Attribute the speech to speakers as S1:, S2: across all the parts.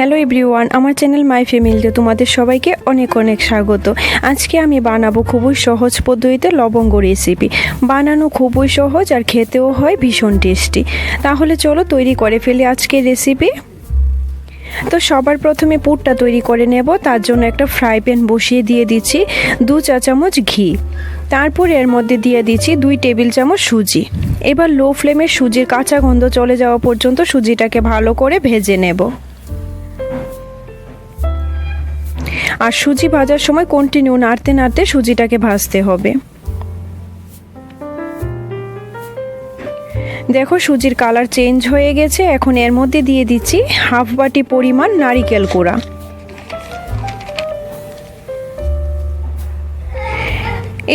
S1: Hello everyone, আমার channel my ফ্যামিলিতে তোমাদের সবাইকে অনেক অনেক স্বাগত। আজকে আমি বানাবো খুবই সহজ পদ্ধতিতে লবঙ্গ রেসিপি বানানো খুবই সহজ আর খেতেও হয় ভীষণ টেস্টি তাহলে চলো তৈরি করে ফেলি আজকে রেসিপি তো সবার প্রথমে পুরটা তৈরি করে নেব, তার জন্য একটা ফ্রাই প্যান বসিয়ে দিয়ে দিচ্ছি দু চা চামচ ঘি। তারপর এর মধ্যে দিয়ে দিচ্ছি দুই টেবিল চামচ সুজি। এবার লো ফ্লেমে সুজির কাঁচা গন্ধ চলে যাওয়া পর্যন্ত সুজিটাকে ভালো করে ভেজে নেব। আর সুজি ভাজার সময় কন্টিনিউ নাড়তে নাড়তে সুজিটাকে ভাজতে হবে। দেখো সুজির কালার চেঞ্জ হয়ে গেছে, এখন এর মধ্যে দিয়ে দিচ্ছি হাফ বাটি পরিমাণ নারিকেল কোড়া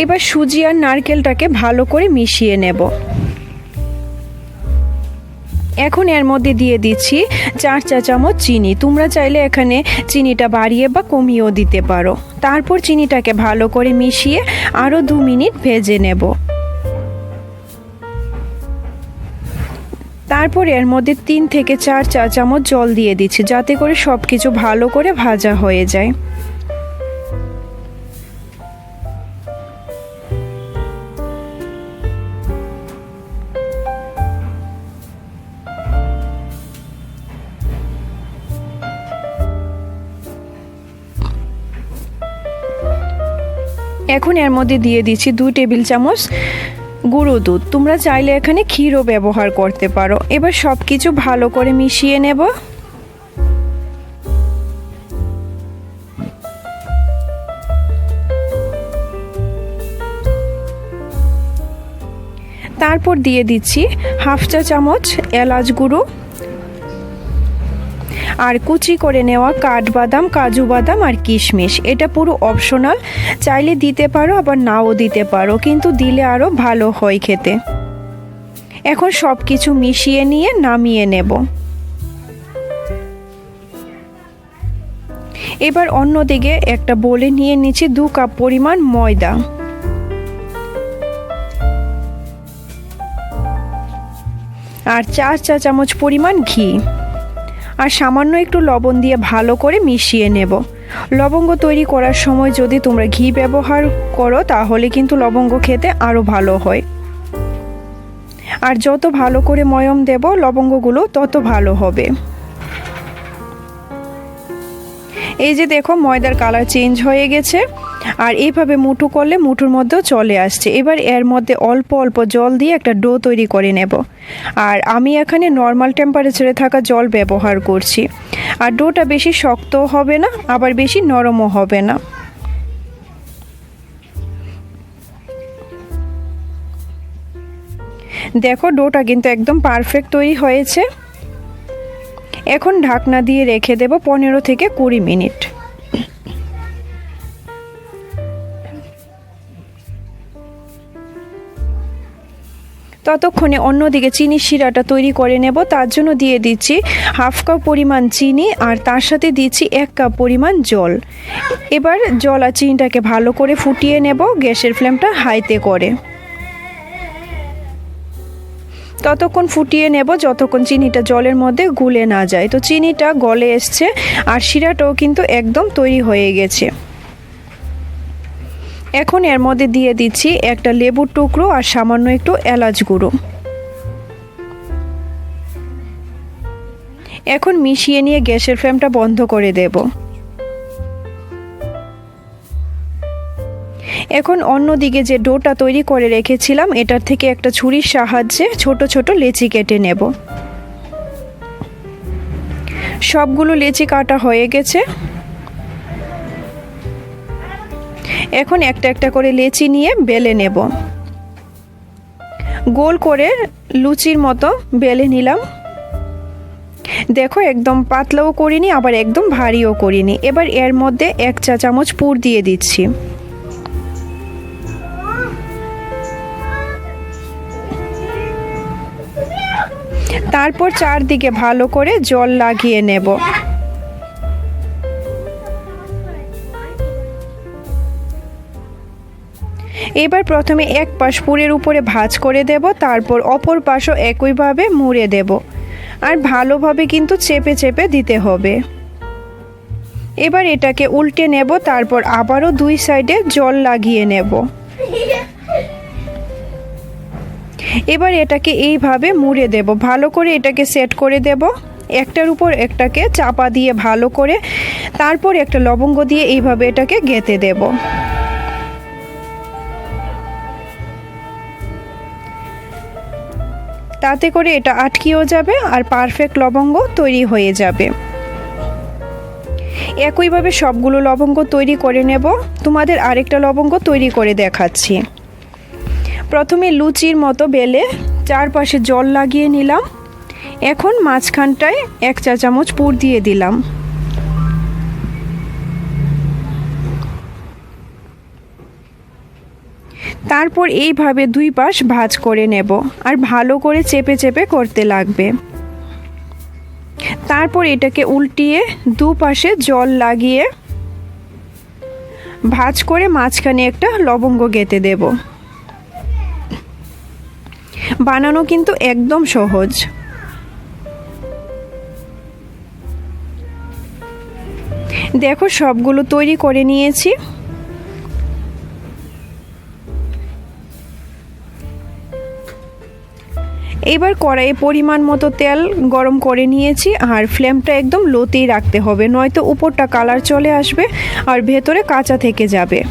S1: এবার সুজি আর নারকেলটাকে ভালো করে মিশিয়ে নেব। এখন এর মধ্যে দিয়ে দিচ্ছি চার চা চামচ চিনি। তোমরা চাইলে এখানে চিনিটা বাড়িয়ে বা কমিয়েও দিতে পারো। তারপর চিনিটাকে ভালো করে মিশিয়ে আরও দু মিনিট ভেজে নেব। তারপর এর মধ্যে তিন থেকে চার চা চামচ জল দিয়ে দিচ্ছি, যাতে করে সব কিছু ভালো করে ভাজা হয়ে যায়। এখন এর মধ্যে দিয়ে দিচ্ছি দুই টেবিল চামচ গুঁড়ো দুধ। তোমরা চাইলে এখানে ক্ষীরও ব্যবহার করতে পারো। এবার সব কিছু ভালো করে মিশিয়ে নেব। তারপর দিয়ে দিচ্ছি হাফ চা চামচ এলাচ গুঁড়ো। আর কুচি করে নেওয়া কাঠবাদাম, কাজু বাদাম আর কিশমিশ। এটা পুরো অপশনাল চাইলে দিতে পারো, আবার নাও দিতে পারো, কিন্তু দিলে আরও ভালো হয় খেতে। এখন সব কিছু মিশিয়ে নিয়ে নামিয়ে নেব। এবার অন্যদিকে একটা বলে নিয়ে নিচ্ছি দু কাপ পরিমাণ ময়দা। আর চার চা চামচ পরিমাণ ঘি। আর সামান্য একটু লবণ দিয়ে ভালো করে মিশিয়ে নেব। লবঙ্গ তৈরি করার সময় যদি তোমরা ঘি ব্যবহার করো, তাহলে কিন্তু লবঙ্গ খেতে আরও ভালো হয়। আর যত ভালো করে ময়ম দেব, লবঙ্গগুলো তত ভালো হবে। এই যে দেখো, ময়দার কালার চেঞ্জ হয়ে গেছে। আর এইভাবে মুঠো করলে মুঠোর মধ্যেও চলে আসছে। এবার এর মধ্যে অল্প অল্প জল দিয়ে একটা ডো তৈরি করে নেব। আর আমি এখানে নর্মাল টেম্পারেচারে থাকা জল ব্যবহার করছি। আর ডোটা বেশি শক্ত হবে না, আবার বেশি নরমও হবে না। দেখো, ডোটা কিন্তু একদম পারফেক্ট তৈরি হয়েছে। এখন ঢাকনা দিয়ে রেখে দেব পনেরো থেকে কুড়ি মিনিট। ততক্ষণে অন্যদিকে চিনি শিরাটা তৈরি করে নেব, তার জন্য দিয়ে দিচ্ছি হাফ কাপ পরিমাণ চিনি আর তার সাথে দিচ্ছি এক কাপ পরিমাণ জল। এবার জল আর চিনিটাকে ভালো করে ফুটিয়ে নেব, গ্যাসের ফ্লেমটা হাইতে করে। ততক্ষণ ফুটিয়ে নেব, যতক্ষণ চিনিটা জলের মধ্যে গুলে না যায়। তো চিনিটা গলে এসছে আর শিরাটাও কিন্তু একদম তৈরি হয়ে গেছে। এখন এর মধ্যে দিয়ে দিচ্ছি একটা লেবুর টুকরো আর সামান্য একটু এলাচ গুঁড়ো। এখন মিশিয়ে নিয়ে গ্যাসের ফ্লেমটা বন্ধ করে দেব। এখন অন্যদিকে যে ডোটা তৈরি করে রেখেছিলাম, এটার থেকে একটা ছুরির সাহায্যে ছোট ছোট লেচি কেটে নেব। সবগুলো লেচি কাটা হয়ে গেছে। এখন একটা একটা করে লেচি নিয়ে বেলে নেব। গোল করে লুচির মতো বেলে নিলাম। দেখো একদম পাতলাও করিনি, আবার একদম ভারীও করিনি। এবার এর মধ্যে এক চা চামচ পুর দিয়ে দিচ্ছি। তারপর চারদিকে ভালো করে জল লাগিয়ে নেব। এবার প্রথমে এক পাশ পুরের উপরে ভাঁজ করে দেব, তারপর অপর পাশও একইভাবে মুড়ে দেব। আর ভালোভাবে কিন্তু চেপে চেপে দিতে হবে। এবার এটাকে উল্টে নেব, তারপর আবারও দুই সাইডে জল লাগিয়ে নেব। এবার এটাকে এইভাবে মুড়ে দেব, ভালো করে এটাকে সেট করে দেব। একটার উপর একটাকে চাপা দিয়ে ভালো করে, তারপর একটা লবঙ্গ দিয়ে এইভাবে এটাকে গেঁথে দেব। তাতে করে এটা আটকিয়েও যাবে আর পারফেক্ট লবঙ্গ তৈরি হয়ে যাবে। একইভাবে সবগুলো লবঙ্গ তৈরি করে নেব। তোমাদের আরেকটা লবঙ্গ তৈরি করে দেখাচ্ছি। প্রথমে লুচির মতো বেলে চারপাশে জল লাগিয়ে নিলাম। এখন মাঝখানটায় এক চা চামচ পুর দিয়ে দিলাম। তারপর এইভাবে দুই পাশ ভাজ করে নেব আর ভালো করে চেপে চেপে করতে লাগবে। তারপর এটাকে উল্টিয়ে দুপাশে জল লাগিয়ে ভাজ করে মাঝখানে একটা লবঙ্গ গেঁথে দেব। বানানো কিন্তু একদম সহজ। দেখো সবগুলো তৈরি করে নিয়েছি। এবার কড়াইয়ে পরিমাণ মতো তেল গরম করে নিয়েছি, আর ফ্লেমটা একদম লোতেই রাখতে হবে, নয়তো উপরটা কালার চলে আসবে আর ভেতরে কাঁচা থেকে যাবে।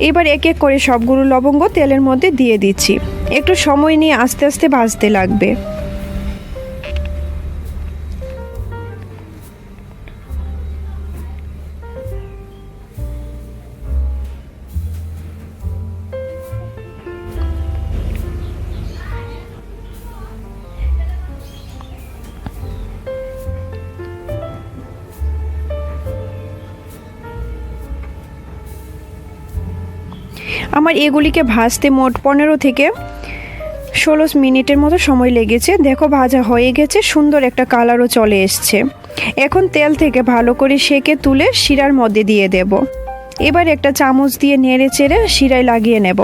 S1: এবার এক এক করে সবগুলো লবঙ্গ তেলের মধ্যে দিয়ে দিচ্ছি। একটু সময় নিয়ে আস্তে আস্তে ভাজতে লাগবে। আমার এগুলিকে ভাজতে মোট পনেরো থেকে ষোলো মিনিটের মতো সময় লেগেছে। দেখো, ভাজা হয়ে গেছে, সুন্দর একটা কালারও চলে এসছে। এখন তেল থেকে ভালো করে সেকে তুলে শিরার মধ্যে দিয়ে দেব। এবার একটা চামচ দিয়ে নেড়ে চেড়ে শিরায় লাগিয়ে নেব।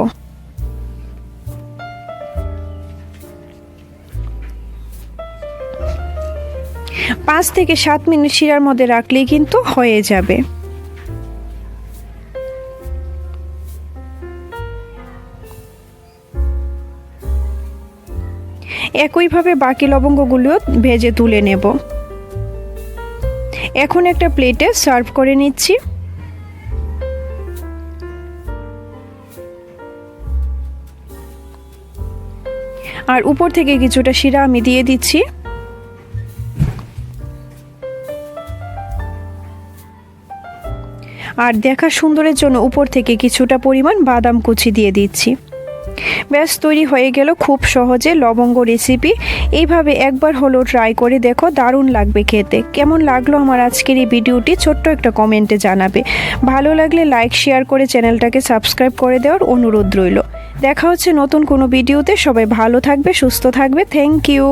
S1: পাঁচ থেকে সাত মিনিট শিরার মধ্যে রাখলেই কিন্তু হয়ে যাবে। একইভাবে বাকি লবঙ্গগুলিও ভেজে তুলে নেব। এখন একটা প্লেটে সার্ভ করে নিচ্ছি। আর উপর থেকে কিছুটা শিরা আমি দিয়ে দিচ্ছি। আর দেখা সুন্দরের জন্য উপর থেকে কিছুটা পরিমাণ বাদাম কুচি দিয়ে দিচ্ছি। ব্যাস, তৈরি হয়ে গেল খুব সহজে লবঙ্গ রেসিপি এইভাবে একবার হলো ট্রাই করে দেখো, দারুণ লাগবে খেতে। কেমন লাগল আমার আজকের এই ভিডিওটি ছোট্ট একটা কমেন্টে জানাবে। ভালো লাগলে লাইক শেয়ার করে চ্যানেলটাকে সাবস্ক্রাইব করে দেওয়ার অনুরোধ রইল। দেখা হচ্ছে নতুন কোনো ভিডিওতে। সবাই ভালো থাকবে, সুস্থ থাকবে। Thank you